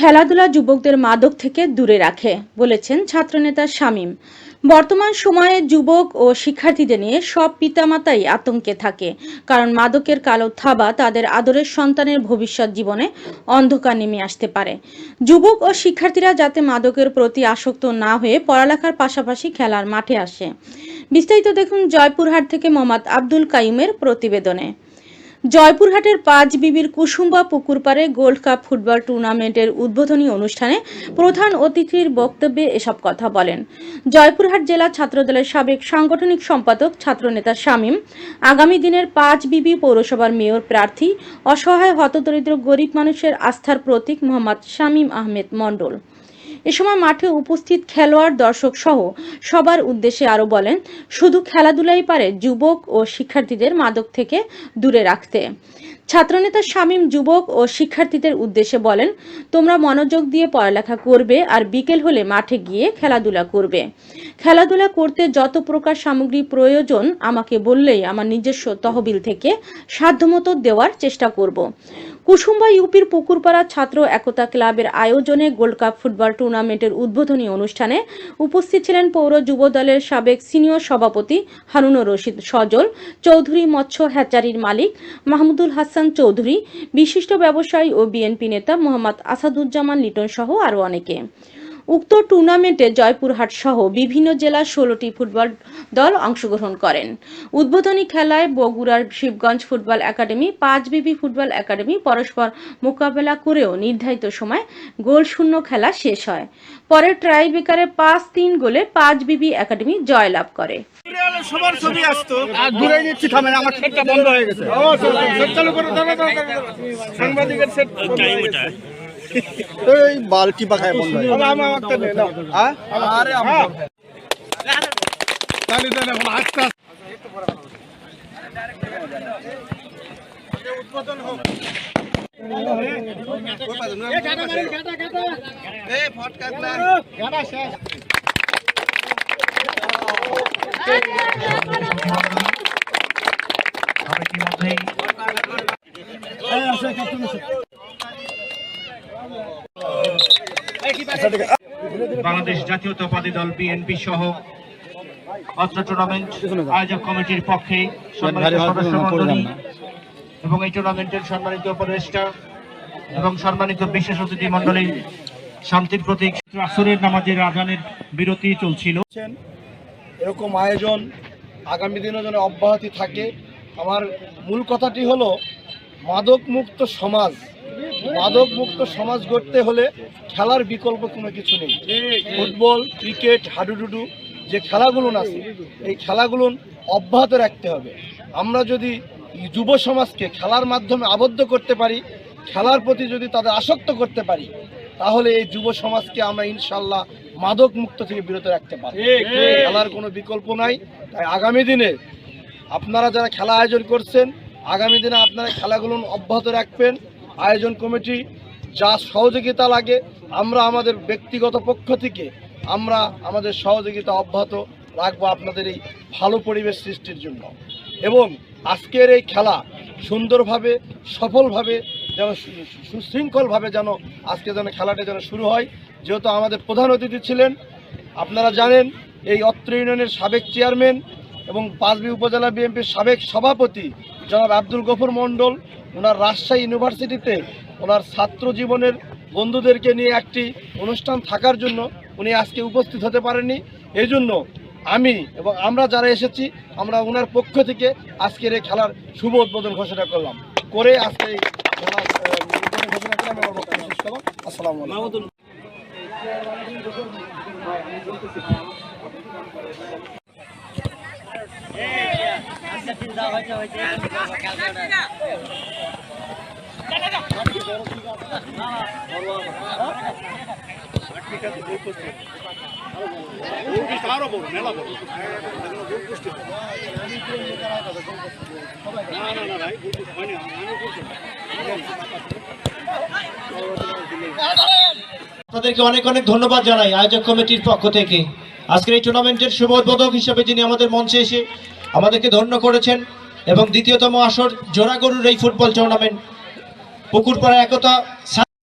খেলাধুলা যুবকদের মাদক থেকে দূরে রাখে, বলেছেন ছাত্রনেতা শামীম। বর্তমান সময়ে যুবক ও শিক্ষার্থীদের নিয়ে সব পিতামাতাই আতঙ্কে থাকে, কারণ মাদকের কালো থাবা তাদের আদরের সন্তানের ভবিষ্যৎ জীবনে অন্ধকার নেমে আসতে পারে। যুবক ও শিক্ষার্থীরা যাতে মাদকের প্রতি আসক্ত না হয়ে পড়ালেখার পাশাপাশি খেলার মাঠে আসে। বিস্তারিত দেখুন জয়পুরহাট থেকে মোহাম্মদ আব্দুল কাইমের প্রতিবেদনে। জয়পুরহাটের পাঁচ বিবির কুসুম্বা পুকুরপাড়ে গোল্ড কাপ ফুটবল টুর্নামেন্টের উদ্বোধনী অনুষ্ঠানে প্রধান অতিথির বক্তব্যে এসব কথা বলেন। জয়পুরহাট জেলা ছাত্রদলের সাবেক সাংগঠনিক সম্পাদক ছাত্রনেতা শামীম, আগামী দিনের পাঁচ বিবি পৌরসভার মেয়র প্রার্থী, অসহায় হতদরিদ্র গরিব মানুষের আস্থার প্রতীক মোহাম্মদ শামীম আহমেদ মণ্ডল। এ সময় মাঠে উপস্থিত খেলোয়াড়, দর্শক সহ সবার উদ্দেশ্যে আরও বলেন, শুধু খেলাধুলাই পারে যুবক ও শিক্ষার্থীদের মাদক থেকে দূরে রাখতে। ছাত্রনেতা শামীম যুবক ও শিক্ষার্থীদের উদ্দেশ্যে বলেন, তোমরা মনোযোগ দিয়ে পড়ালেখা করবে আর বিকেল হলে মাঠে গিয়ে খেলাধুলা করবে। খেলাধুলা করতে যত প্রকার সামগ্রী প্রয়োজন, আমাকে বললেই আমার নিজস্ব তহবিল থেকে সাধ্যমতো দেওয়ার চেষ্টা করব। কুসুম্বা ইউপির পুকুরপাড়া ছাত্র একতা ক্লাবের আয়োজনে গোল্ড কাপ ফুটবল টুর্নামেন্টের উদ্বোধনী অনুষ্ঠানে উপস্থিত ছিলেন পৌর যুব দলের সাবেক সিনিয়র সভাপতি হারুনুর রশিদ সজল, চৌধুরী মৎস্য হ্যাচারির মালিক মাহমুদুল হাসান চৌধুরী, বিশিষ্ট ব্যবসায়ী ও বিএনপি নেতা মোহাম্মদ আসাদুজ্জামান লিটন সহ আরও অনেকে। উক্ত টুর্নামেন্টে জয়পুরহাট সহ বিভিন্ন জেলার ষোলোটি ফুটবল দল অংশগ্রহণ করেন। উদ্বোধনী খেলায় বগুড়ার শিবগঞ্জ ফুটবল একাডেমি পাঁচ বিবি ফুটবল একাডেমি পরস্পর মোকাবেলা করেও নির্ধারিত সময় গোল শূন্য খেলা শেষ হয়। পরে ট্রাইবেকারে পাঁচ তিন গোলে পাঁচ বিবি একাডেমি জয়লাভ করে। সবার ছবি আসতো। আর দূরে নিচ্ছি থামেন আমার সেটটা বন্ধ হয়ে গেছে। সেট চালু করে সাংবাদিকের সেট এই বালতি পাখায় বন্ধ হয়ে গেছে। আমার একটা নে নাও হ্যাঁ? আরে হ্যাঁ তাহলে দেন এখন আস্তে আস্তে উদ্বোধন হোক এই ফটকা বাংলাদেশ জাতীয়তাবাদী দল বিএনপি সহ অত্র টুর্নামেন্ট আয়োজক কমিটির পক্ষে সম্মানিত সদস্য মণ্ডলী এবং এই টুর্নামেন্টের সম্মানিত উপদেষ্টা এবং সম্মানিত বিশেষ অতিথি মণ্ডলী শান্তির প্রতীক আসরের নামাজের আজানের বিরতি চলছিল। এরকম আয়োজন আগামী দিনে যেন অব্যাহতি থাকে। আমার মূল কথাটি হলো মাদক মুক্ত সমাজ মাদক মুক্ত সমাজ গড়তে হলে খেলার বিকল্প কোনো কিছু নেই। ফুটবল ক্রিকেট হাডুডুডু যে খেলাগুলো আছে এই খেলাগুলো অব্যাহত রাখতে হবে। আমরা যদি যুব সমাজকে খেলার মাধ্যমে আবদ্ধ করতে পারি খেলার প্রতি যদি তাদের আসক্ত করতে পারি তাহলে এই যুব সমাজকে আমরা ইনশাল্লাহ মাদক মুক্ত থেকে বিরত রাখতে পারি খেলার কোনো বিকল্প নাই। তাই আগামী দিনে আপনারা যারা খেলা আয়োজন করছেন আগামী দিনে আপনারা খেলাগুলো অব্যাহত রাখবেন। আয়োজন কমিটি যা সহযোগিতা লাগে, আমরা আমাদের ব্যক্তিগত পক্ষ থেকে আমরা আমাদের সহযোগিতা অব্যাহত রাখব আপনাদের এই ভালো পরিবেশ সৃষ্টির জন্য। এবং আজকের এই খেলা সুন্দরভাবে, সফলভাবে যেন সুশৃঙ্খলভাবে যেন আজকে যেন খেলাটা যেন শুরু হয়, যেহেতু আমাদের প্রধান অতিথি ছিলেন, আপনারা জানেন এই অত্র ইউনিয়নের সাবেক চেয়ারম্যান এবং পাঁচবি উপজেলা বিএনপির সাবেক সভাপতি জনাব আব্দুল গফুর মণ্ডল ওনার রাজশাহী ইউনিভার্সিটিতে ওনার ছাত্র জীবনের বন্ধুদেরকে নিয়ে একটি অনুষ্ঠান থাকার জন্য উনি আজকে উপস্থিত হতে পারেননি। এই জন্য আমি এবং আমরা যারা এসেছি আমরা ওনার পক্ষ থেকে আজকের এই খেলার শুভ উদ্বোধন ঘোষণা করলাম। করে আজকে ঘোষণা আমার বক্তব্য শেষ করলাম। আসসালামু আলাইকুম। আপনাদেরকে অনেক অনেক ধন্যবাদ জানাই আয়োজক কমিটির পক্ষ থেকে। আজকের এই টুর্নামেন্টের শুভ উদ্বোধক হিসেবে যিনি আমাদের মঞ্চে এসে আমাদেরকে ধন্য করেছেন এবং দ্বিতীয়তম আসর জোড়াগরুর এই ফুটবল টুর্নামেন্ট পুকুরপাড়া একতা